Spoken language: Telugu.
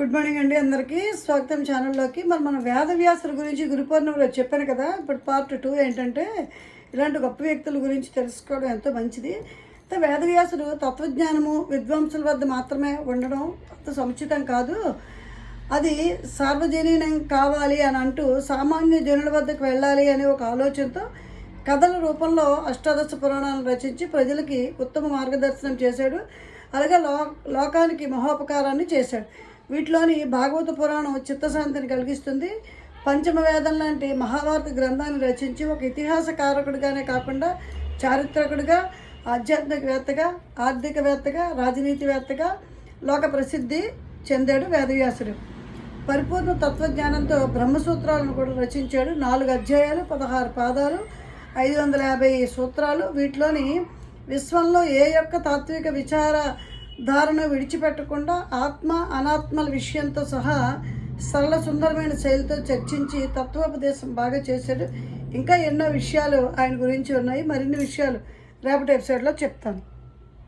గుడ్ మార్నింగ్ అండి అందరికీ. స్వాగతం ఛానల్లోకి. మరి మన వేదవ్యాసుల గురించి గురు పౌర్ణమిలో చెప్పాను కదా ఇప్పుడు పార్ట్ టూ ఏంటంటే ఇలాంటి గొప్ప వ్యక్తుల గురించి తెలుసుకోవడం ఎంతో మంచిది. అయితే వేదవ్యాసుడు తత్వజ్ఞానము విద్వాంసుల వద్ద మాత్రమే ఉండడం అంత సముచితం కాదు. అది సార్వజనీనం కావాలి అని అంటూ సామాన్య జనుల వద్దకు వెళ్ళాలి అనే ఒక ఆలోచనతో కథల రూపంలో అష్టాదశ పురాణాలను రచించి ప్రజలకి ఉత్తమ మార్గదర్శనం చేశాడు. అలాగే లో లోకానికి మహోపకారాన్ని చేశాడు. వీటిలోని భాగవత పురాణం చిత్తశాంతిని కలిగిస్తుంది. పంచమ వేదం లాంటి మహాభారత గ్రంథాన్ని రచించి ఒక ఇతిహాసకారకుడిగానే కాకుండా చారిత్రకుడిగా ఆధ్యాత్మికవేత్తగా ఆర్థికవేత్తగా రాజనీతివేత్తగా లోక ప్రసిద్ధి చెందాడు వేదవ్యాసుడు. పరిపూర్ణ తత్వజ్ఞానంతో బ్రహ్మసూత్రాలను కూడా రచించాడు. నాలుగు అధ్యాయాలు పదహారు పాదాలు ఐదు వందల యాభై సూత్రాలు. వీటిలోని విశ్వంలో ఏ యొక్క తాత్విక విచార ధారణ విడిచిపెట్టకుండా ఆత్మ అనాత్మల విషయంతో సహా సరళ సుందరమైన శైలితో చర్చించి తత్వోపదేశం బాగా చేశాడు. ఇంకా ఎన్నో విషయాలు ఆయన గురించి ఉన్నాయి. మరిన్ని విషయాలు రేపటి ఎపిసోడ్లో చెప్తాను.